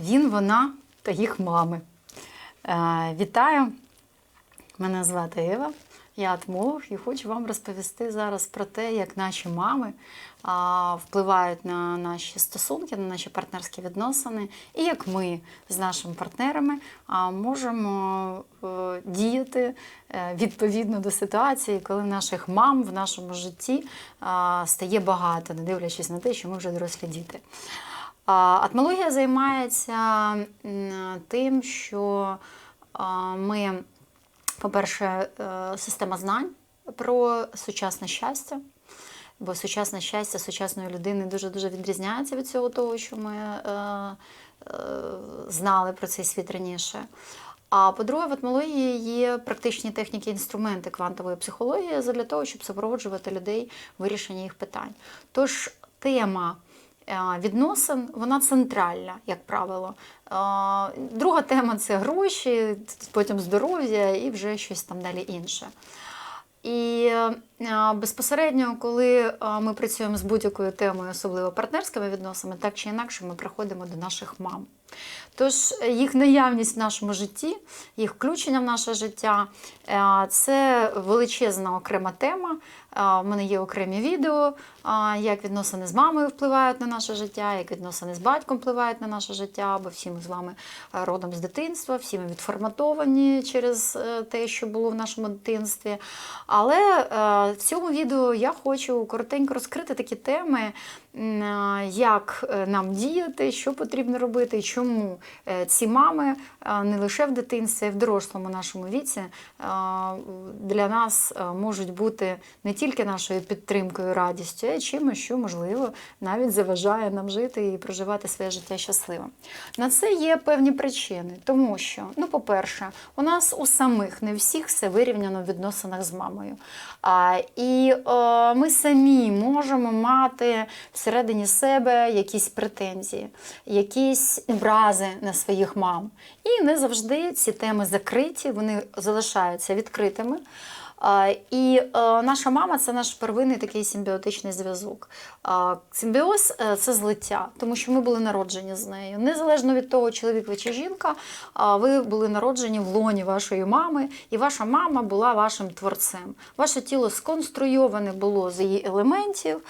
Він, вона та їх мами. Е, Вітаю! Мене звати Ева, я етмолог і хочу вам розповісти зараз про те, як наші мами а, впливають на наші стосунки, на наші партнерські відносини, і як ми з нашими партнерами можемо е, діяти е, відповідно до ситуації, коли наших мам в нашому житті стає багато, не дивлячись на те, що ми вже дорослі діти. Атмологія займається тим, що ми, по-перше, е, система знань про сучасне щастя. Бо сучасне щастя сучасної людини дуже-дуже відрізняється від цього того, що ми е, е, знали про цей світ раніше. А по-друге, в етмології є практичні техніки, інструменти квантової психології для того, щоб супроводжувати людей в вирішенні їх питань. Тож тема відносин, вона центральна, як правило. Е, Друга тема це гроші, потім здоров'я і вже щось там далі інше. І е, безпосередньо, коли е, ми працюємо з будь-якою темою, особливо партнерськими відносинами, так чи інакше ми приходимо до наших мам. Тож е, їх наявність в нашому житті, їх включення в наше життя е, це величезна окрема тема. Е, В мене є окремі відео, е, як відносини з мамою впливають на наше життя, як відносини з батьком впливають на наше життя, бо всі ми з вами е, родом з дитинства, всі ми відформатовані через е, те, що було в нашому дитинстві. Але е, в цьому відео я хочу коротенько розкрити такі теми, е, як е, нам діяти, що потрібно робити, і чому е, ці мами е, не лише в дитинстві, а й в дорослому нашому віці е, для нас е, можуть бути не тільки нашою підтримкою, радістю, а й чимось, що можливо навіть заважає нам жити і проживати своє життя щасливо. На це є певні причини, тому що, ну, по-перше, у нас у самих не всіх все вирівняно в відносинах з мамою. А, і е, ми самі можемо мати всередині себе якісь претензії, якісь образи на своїх мам. І не завжди ці теми закриті, вони залишаються відкритими. І е, наша мама це наш первинний такий симбіотичний зв'язок. Симбіоз е, це злиття, тому що ми були народжені з нею. Незалежно від того, чоловік ви чи жінка, ви були народжені в лоні вашої мами, і ваша мама була вашим творцем. Ваше тіло сконструйоване було з її елементів.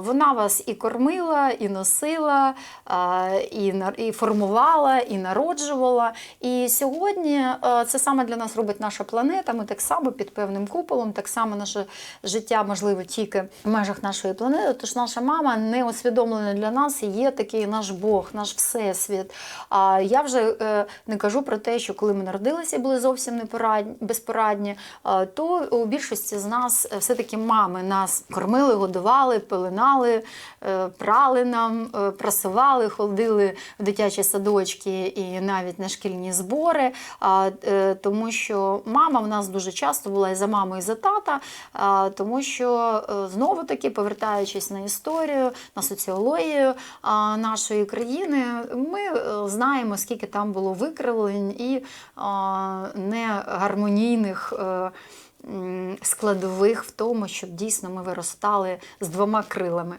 Вона вас і кормила, і носила, і, формувала, і народжувала. І сьогодні е, це саме для нас робить наша планета. Ми так само під певним куполом, так само наше життя можливо тільки в межах нашої планети. Тож наша мама не усвідомлена для нас є такий наш Бог, наш всесвіт. А я вже е, не кажу про те, що коли ми народилися і були зовсім безпорадні, то у більшості з нас все-таки мами нас кормили, годували, пеленали, е, прали нам, е, прасували, ходили в дитячі садочки і навіть на шкільні збори. Тому що мама в нас дуже часто була і за маму, і за тата, тому що е, знову таки, повертаючись на історію, на соціологію нашої країни, ми е, знаємо, скільки там було викривлень і негармонійних. е, Складових в тому, щоб дійсно ми виростали з двома крилами.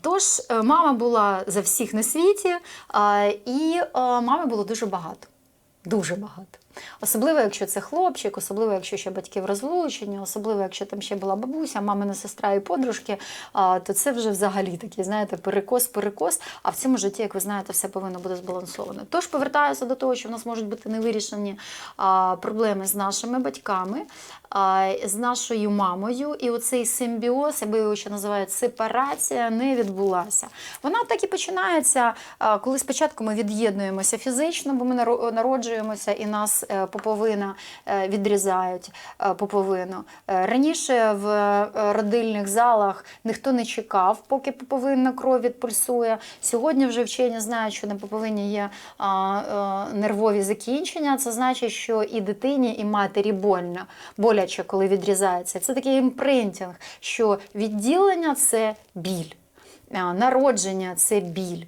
Тож мама була за всіх на світі, і мами було дуже багато. Дуже багато. Особливо, якщо це хлопчик, особливо, якщо ще батьки в розлученні, особливо, якщо там ще була бабуся, мамина сестра і подружки, то це вже взагалі такий, знаєте, перекос, перекос. А в цьому житті, як ви знаєте, все повинно бути збалансовано. Тож повертаюся до того, що в нас можуть бути невирішені проблеми з нашими батьками, з нашою мамою, і оцей симбіоз, або його ще називають сепарація, не відбулася. Вона так і починається, коли спочатку ми від'єднуємося фізично, бо ми наро- народжуємося і нас е, поповина е, відрізають е, поповину. Раніше в родильних залах ніхто не чекав, поки поповинна кров відпульсує. Сьогодні вже вчені знають, що на поповині є нервові закінчення. Це значить, що і дитині, і матері больно, боляче, коли відрізається. Це такий імпринтинг, що відділення це біль. А, народження це біль.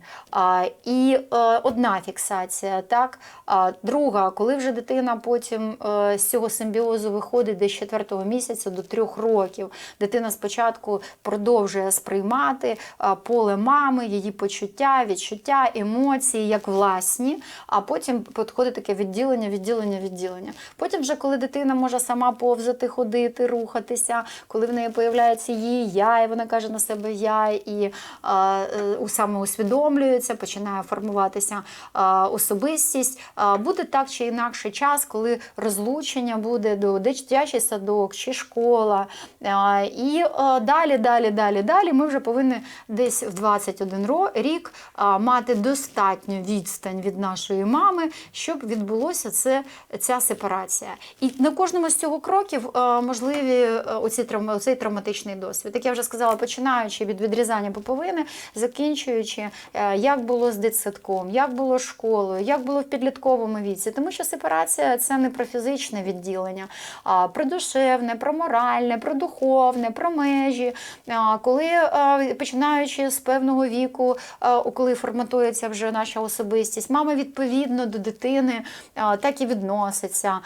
І е, одна фіксація, так. Друга, коли вже дитина потім е, з цього симбіозу виходить десь з четвертого місяця до трьох років, дитина спочатку продовжує сприймати поле мами, її почуття, відчуття, емоції як власні, а потім підходить таке відділення, відділення, відділення. Потім, вже коли дитина може сама повзати, ходити, рухатися, коли в неї появляється її я, і вона каже на себе я, і е, саме усвідомлюється, починає формуватися особистість. Буде так чи інакше час, коли розлучення буде до дитячий садок чи школа. І далі, далі, далі, далі ми вже повинні десь в 21 рік мати достатню відстань від нашої мами, щоб відбулося це, ця сепарація. І на кожному з цього кроків можливі е, оці оцей травматичний досвід. Як я вже сказала, починаючи від відрізання поповини, закінчуючи, е, як було з дитсадком, як було з школою, як було в підлітковому віці. Тому що сепарація це не про фізичне відділення, а про душевне, про моральне, про духовне, про межі. Коли е, починаючи з певного віку, е, коли форматується вже наша особистість, мама відповідно до дитини так і відноситься.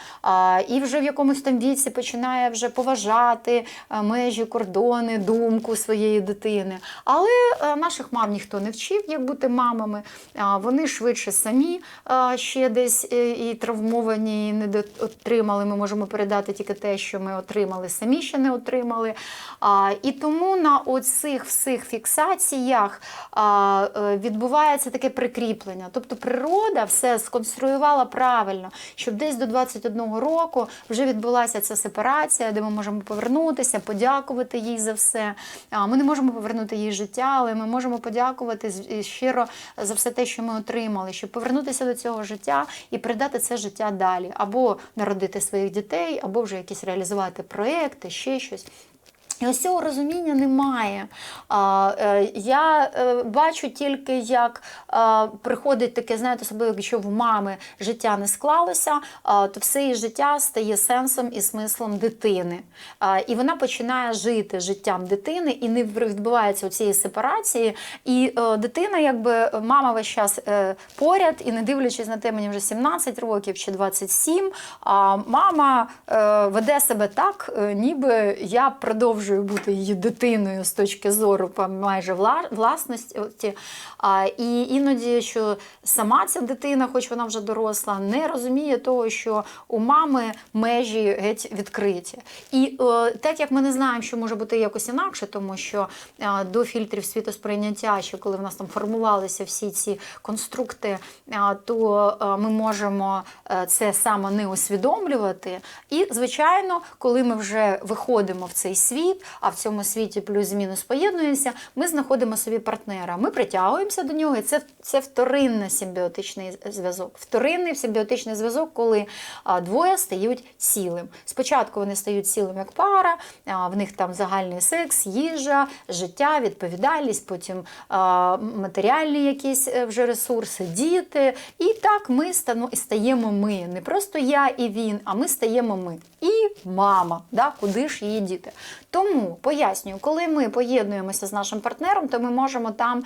І вже в якомусь там віці починає вже поважати межі, кордони, думку своєї дитини. Але наших мам ніхто не вчив, як бути мамами. Вони швидше самі е, ще десь е, і травмовані, і не отримали. Ми можемо передати тільки те, що ми отримали, самі ще не отримали. І тому на оцих всіх фіксаціях е, відбувається таке прикріплення. Тобто природа все сконструювала правильно, щоб десь до 21 року вже відбулася ця сепарація, де ми можемо повернутися, подякувати їй за все. Ми не можемо повернути їй життя, але ми можемо подякувати щиро за все те, що ми отримали, щоб повернутися до цього життя і передати це життя далі, або народити своїх дітей, або вже якісь реалізувати проекти, ще щось. І ось цього розуміння немає. Е, я е, бачу тільки, як е, приходить таке, знаєте, особливо, якщо в мами життя не склалося, то все її життя стає сенсом і смислом дитини. І вона починає жити життям дитини, і не відбувається цієї сепарації. І дитина, якби мама весь час поряд, і не дивлячись на те, мені вже 17 років чи 27, а мама веде себе так, ніби я продовжую бути її дитиною з точки зору майже власності. І іноді, що сама ця дитина, хоч вона вже доросла, не розуміє того, що у мами межі геть відкриті. І так як ми не знаємо, що може бути якось інакше, тому що до фільтрів світосприйняття, що коли в нас там формувалися всі ці конструкти, то ми можемо е, це саме не усвідомлювати. І, звичайно, коли ми вже виходимо в цей світ, а в цьому світі плюс-мінус поєднуємося, ми знаходимо собі партнера. Ми притягуємося до нього, і це, це вторинний симбіотичний зв'язок. Вторинний симбіотичний зв'язок, коли двоє стають цілим. Спочатку вони стають цілим як пара, в них там загальний секс, їжа, життя, відповідальність, потім матеріальні якісь е, вже ресурси, діти. І так ми стаємо ми. Не просто я і він, а ми стаємо ми. І мама, да, куди ж її діти. Тому пояснюю, коли ми поєднуємося з нашим партнером, то ми можемо там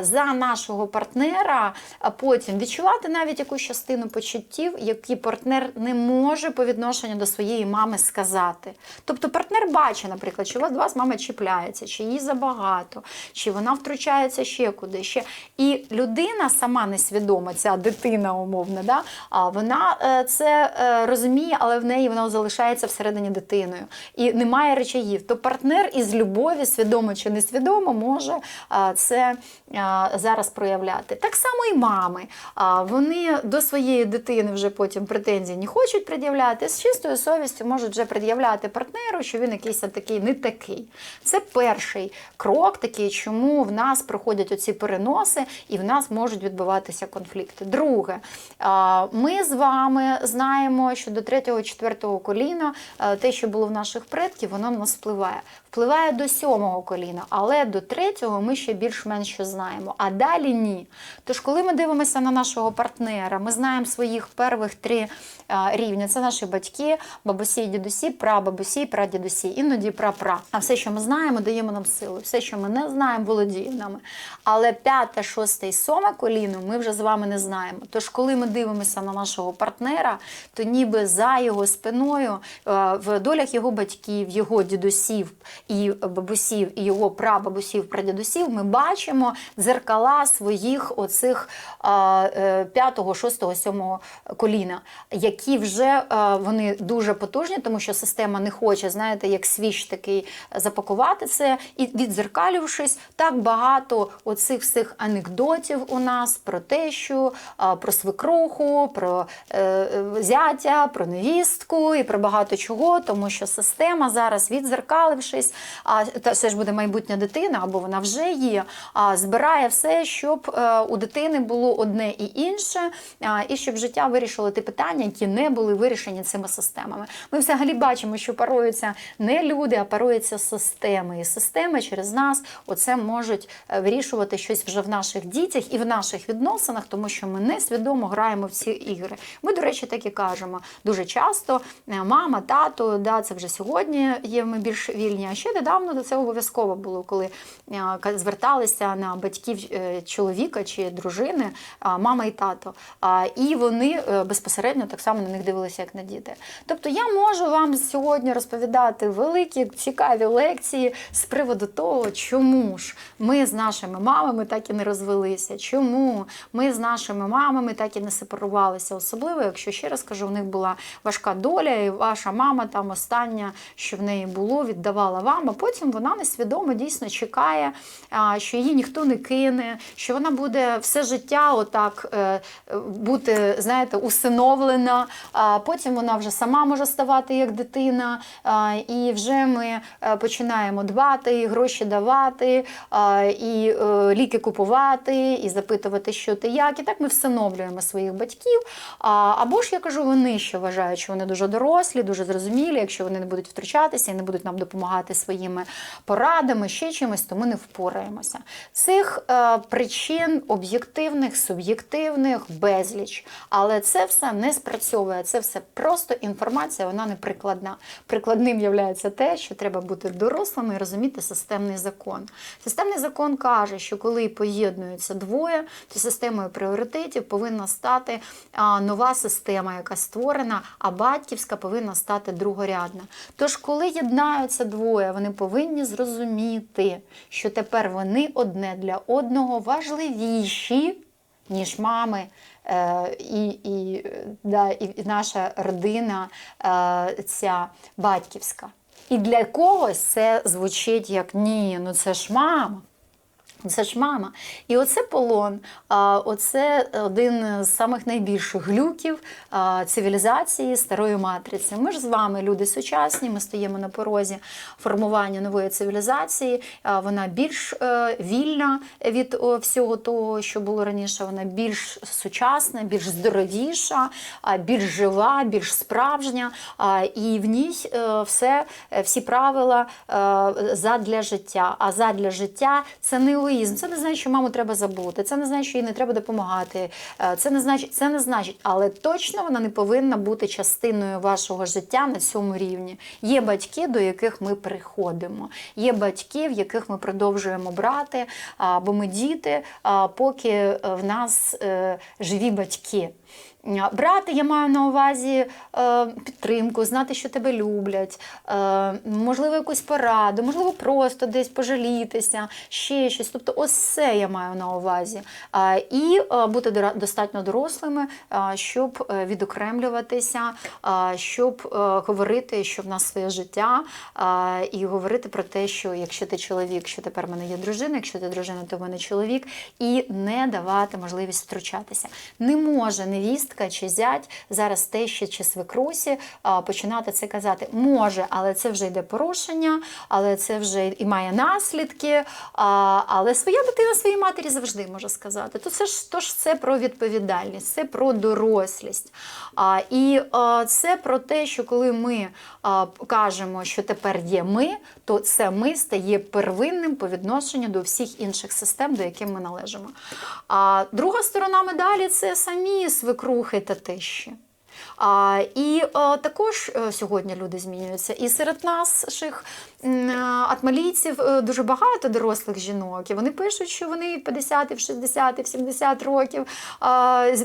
за нашого партнера потім відчувати навіть якусь частину почуттів, які партнер не може по відношенню до своєї мами сказати. Тобто партнер бачить, наприклад, що у вас мама чіпляється, чи їй забагато, чи вона втручається ще куди ще. І людина сама несвідома, ця дитина умовна, да, вона е, це е, розуміє, але в неї вона залишається всередині дитиною. І немає речаїв. То партнер із любові, свідомо чи несвідомо, може це зараз проявляти. Так само і мами. Вони до своєї дитини вже потім претензій не хочуть пред'являти. З чистою совістю можуть вже пред'являти партнеру, що він якийсь такий не такий. Це перший крок, такий, чому в нас проходять оці переноси, і в нас можуть відбуватися конфлікти. Друге, ми з вами знаємо, що до третього, четвертого коліна те, що було в наших предків, воно на нас впливає. Впливає? Впливає до сьомого коліна, але до третього ми ще більш-менш знаємо. А далі ні. Тож, коли ми дивимося на нашого партнера, ми знаємо своїх перших три рівня. Це наші батьки, бабусі, дідусі, прабабусі, прадідусі, іноді прапра. А все, що ми знаємо, даємо нам силу. Все, що ми не знаємо, володіє нами. Але п'яте, шосте і сьоме коліно ми вже з вами не знаємо. Тож, коли ми дивимося на нашого партнера, то ніби за його спиною, е, в долях його батьків, його дідусів і бабусів, і його прабабусів, прадідусів, ми бачимо дзеркала своїх оцих е, п'ятого, шостого, сьомого коліна, які вже вони дуже потужні, тому що система не хоче, знаєте, як свіч такий запакувати це, і відзеркалювшись, так багато оцих всіх анекдотів у нас про тещу, а, про свекруху, про е, е, зятя, про невістку і про багато чого, тому що система зараз, відзеркалившись, а та це ж буде майбутня дитина, або вона вже є, а збирає все, щоб е, у дитини було одне і інше, і щоб життя вирішило ті питання, які не були вирішені цими системами. Ми взагалі бачимо, що паруються не люди, а паруються системи. І системи через нас оце можуть е, вирішувати щось вже в наших дітях і в наших відносинах, тому що ми несвідомо граємо в ці ігри. Ми, до речі, так і кажемо дуже часто: е, мама, тато, да, це вже сьогодні є ми більш вільні. А ще недавно це обов'язково було, коли е, зверталися на батьків е, чоловіка чи дружини, мама і тато. І вони е, безпосередньо так само на них дивилися, як на діти. Тобто я можу вам сьогодні розповідати великі цікаві лекції з приводу того, чому ж ми з нашими мамами так і не розвелися, чому ми з нашими мамами так і не сепарувалися. Особливо, якщо ще раз кажу, у них була важка доля, і ваша мама там остання, що в неї було, віддавала вам, а потім вона несвідомо дійсно чекає, що її ніхто не кине, що вона буде все життя отак е, бути, знаєте, усиновлена. Потім вона вже сама може ставати як дитина, і вже ми е, починаємо дбати, і гроші давати, і е, ліки купувати, і запитувати, що ти як. І так ми всиновлюємо своїх батьків. Або ж я кажу, вони що вважають, що вони дуже дорослі, дуже зрозумілі. Якщо вони не будуть втручатися і не будуть нам допомагати своїми порадами, ще чимось, то ми не впораємося. Цих е, причин об'єктивних, суб'єктивних безліч. Але це все не спрацьовує. Це все просто інформація, вона не прикладна. Прикладним є те, що треба бути дорослими і розуміти системний закон. Системний закон каже, що коли поєднуються двоє, то системою пріоритетів повинна стати а, нова система, яка створена, а батьківська повинна стати другорядна. Тож, коли єднаються двоє, вони повинні зрозуміти, що тепер вони одне для одного важливіші, ніж мами. Е, і, і, да, і наша родина е, ця батьківська. І для когось це звучить як ні, ну це ж мама. Це ж мама. І оце полон, оце один з самих найбільших глюків цивілізації старої матриці. Ми ж з вами, люди сучасні, ми стоїмо на порозі формування нової цивілізації. Вона більш е, вільна від всього того, що було раніше. Вона більш сучасна, більш здоровіша, більш жива, більш справжня. І в ній е, все, всі правила е, задля життя. А задля життя це не егоїзм. Це не значить, що маму треба забути. Це не значить, що їй не треба допомагати. Е, Це не значить, це не значить, але точно вона не повинна бути частиною вашого життя на цьому рівні. Є батьки, до яких ми приходимо. Є батьки, в яких ми продовжуємо брати, а, бо ми діти, поки е, в нас е, живі батьки. Брати, я маю на увазі е, підтримку, знати, що тебе люблять, е, можливо, якусь пораду, можливо, просто десь пожалітися, ще щось. Тобто, ось я маю на увазі. І е, бути достатньо дорослими, щоб відокремлюватися, щоб говорити, що в нас своє життя, і говорити про те, що якщо ти чоловік, що тепер в мене є дружина, якщо ти дружина, то в мене чоловік, і не давати можливість втручатися. Не може невістка чи зять зараз тещі чи свекрусі починати це казати. Може, але це вже йде порушення, але це вже і має наслідки. Але своя дитина своїй матері завжди може сказати. То це ж тож це про відповідальність, це про дорослість. І це про те, що коли ми кажемо, що тепер є ми, то це ми стає первинним по відношенню до всіх інших систем, до яких ми належимо. А друга сторона медалі це самі свекрухи та тещі. І а, також е, сьогодні люди змінюються. І серед наших е, атмалійців е, дуже багато дорослих жінок. І вони пишуть, що вони в 50, в 60, в 70 років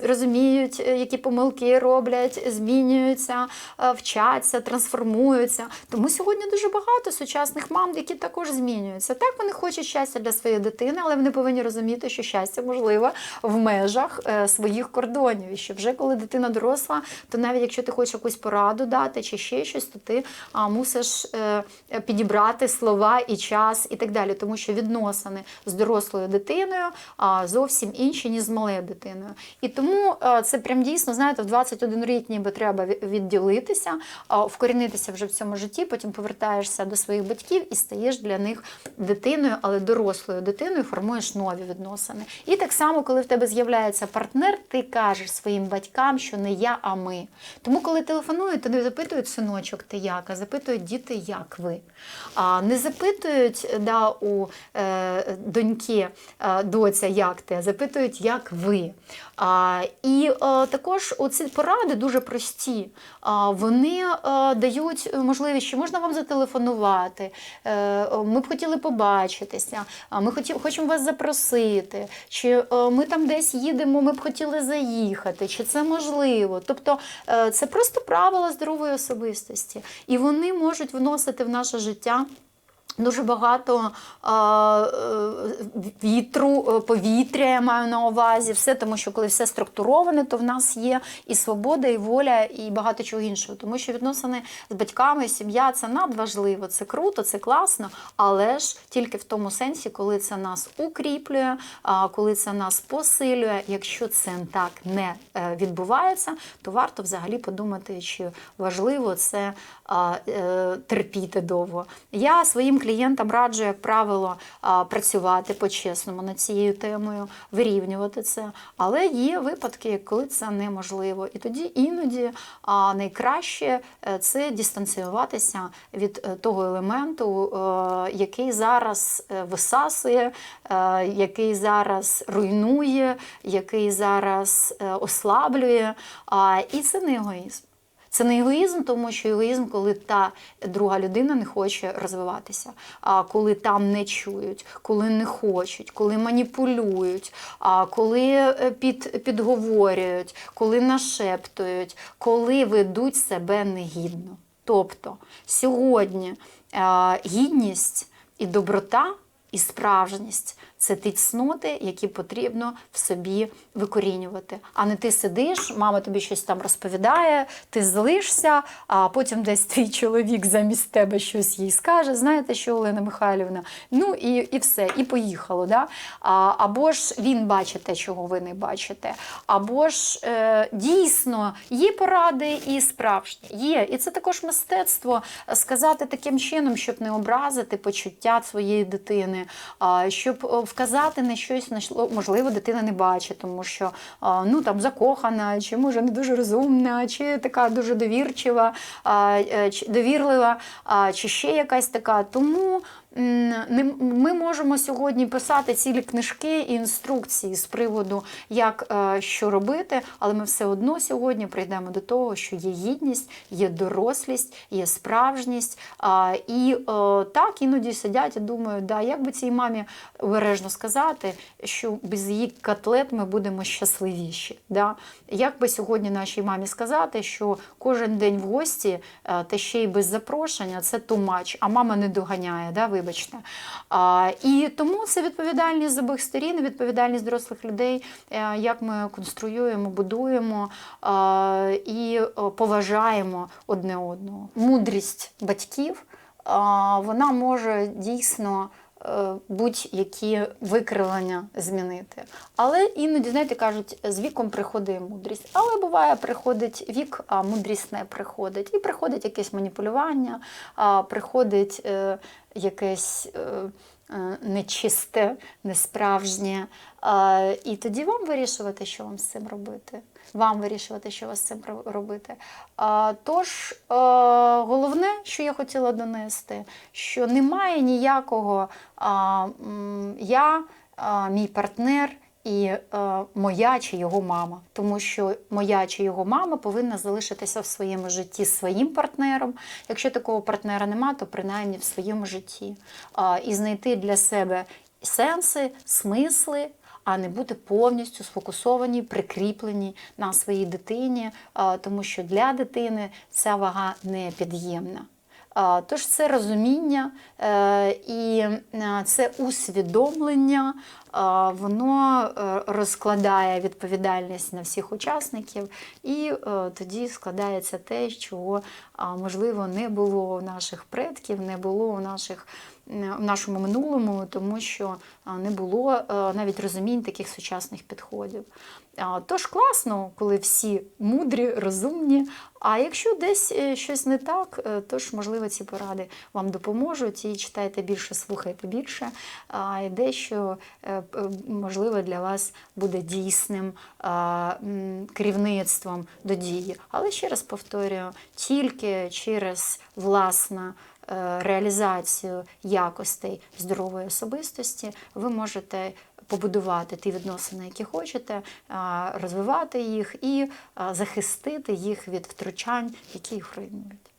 розуміють, е, які помилки роблять, змінюються, е, вчаться, трансформуються. Тому сьогодні дуже багато сучасних мам, які також змінюються. Так вони хочуть щастя для своєї дитини, але вони повинні розуміти, що щастя можливе в межах е, своїх кордонів. І що вже коли дитина доросла, то навіть якщо ти хочеш якусь пораду дати чи ще щось, то ти а, мусиш е, е, підібрати слова і час і так далі, тому що відносини з дорослою дитиною а, зовсім інші, ніж з малою дитиною. І тому е, це прям дійсно, знаєте, в 21 рік ніби треба відділитися, а, вкорінитися вже в цьому житті, потім повертаєшся до своїх батьків і стаєш для них дитиною, але дорослою дитиною, формуєш нові відносини. І так само, коли в тебе з'являється партнер, ти кажеш своїм батькам, що не я, а ми. Тому, коли телефонують, то не запитують синочок, ти як, а запитують діти, як ви. А не запитують да, у е, доньки е, доця, як ти, а запитують, як ви. А, і е, також оці поради дуже прості. А, вони е, дають можливість, що можна вам зателефонувати. Е, ми б хотіли побачитися, ми хочемо вас запросити, чи е, ми там десь їдемо, ми б хотіли заїхати, чи це можливо. Тобто це просто правила здорової особистості, і вони можуть вносити в наше життя. Дуже багато е, вітру, е, повітря я маю на увазі, все, тому що коли все структуроване, то в нас є і свобода, і воля, і багато чого іншого. Тому що відносини з батьками, сім'я це надважливо, це круто, це класно, але ж тільки в тому сенсі, коли це нас укріплює, коли це нас посилює. Якщо це так не е, відбувається, то варто взагалі подумати, чи важливо це е, терпіти довго. Я своїм клієнтам раджу, як правило, працювати по-чесному над цією темою, вирівнювати це. Але є випадки, коли це неможливо. І тоді іноді найкраще е, це дистанціюватися від е, того елементу, е, який зараз висасує, який зараз руйнує, який зараз ослаблює. І це не егоїзм. Це не егоїзм, тому що егоїзм, коли та друга людина не хоче розвиватися, а коли там не чують, коли не хочуть, коли маніпулюють, а коли е, під, підговорюють, коли нашептують, коли ведуть себе негідно. Тобто сьогодні е, гідність і доброта. І справжність це ті цноти, які потрібно в собі викорінювати. А не ти сидиш, мама тобі щось там розповідає, ти злишся, а потім десь твій чоловік замість тебе щось їй скаже. Знаєте, що Олена Михайлівна? Ну і і все, і поїхало. Да? Або ж він бачить те, чого ви не бачите. Або ж е, дійсно є поради і справжні. Є. І це також мистецтво сказати таким чином, щоб не образити почуття своєї дитини, щоб е, вказати на щось, на що, можливо, дитина не бачить, тому що ну, там, закохана, чи може не дуже розумна, чи така дуже довірчива, е, довірлива, чи ще якась така. Тому ми можемо сьогодні писати цілі книжки і інструкції з приводу, як е, що робити, але ми все одно сьогодні прийдемо до того, що є гідність, є дорослість, є справжність. І е, так іноді сидять і думають, да, як би цій мамі обережно сказати, що без її котлет ми будемо щасливіші. Да? Як би сьогодні нашій мамі сказати, що кожен день в гості, е, та ще й без запрошення, це much, а мама не доганяє, да, вибачте. А, І тому це відповідальність з обох сторін, відповідальність дорослих людей, е, як ми конструюємо, будуємо а, і поважаємо одне одного. Мудрість батьків а, вона може дійсно будь-які викривлення змінити. Але іноді, знаєте, кажуть, з віком приходить мудрість. Але буває, приходить вік, а мудрість не приходить. І приходить якесь маніпулювання, приходить е, якесь. Е, нечисте, несправжнє. Е, І тоді вам вирішувати, що вам з цим робити. Вам вирішувати, що вас з цим ро- робити. Тож, е, головне, що я хотіла донести, що немає ніякого я, мій партнер і е, моя чи його мама. Тому що моя чи його мама повинна залишитися в своєму житті своїм партнером. Якщо такого партнера нема, то принаймні в своєму житті. А, і знайти для себе сенси, смисли а не бути повністю сфокусовані, прикріплені на своїй дитині, тому що для дитини ця вага непід'ємна. Тож це розуміння е, і е, це усвідомлення, воно е, розкладає відповідальність на всіх учасників, і тоді складається те, чого можливо не було у наших предків, не було у наших в нашому минулому, тому що не було е, навіть розумінь таких сучасних підходів. Тож класно, коли всі мудрі, розумні. А якщо десь е, щось не так, е, тож можливо ці поради вам допоможуть і читайте більше, слухайте більше. І дещо е, можливо для вас буде дійсним керівництвом до дії. Але ще раз повторюю, тільки через власне е, реалізацію якостей здорової особистості ви можете побудувати ті відносини, які хочете, розвивати їх і захистити їх від втручань, які їх руйнують.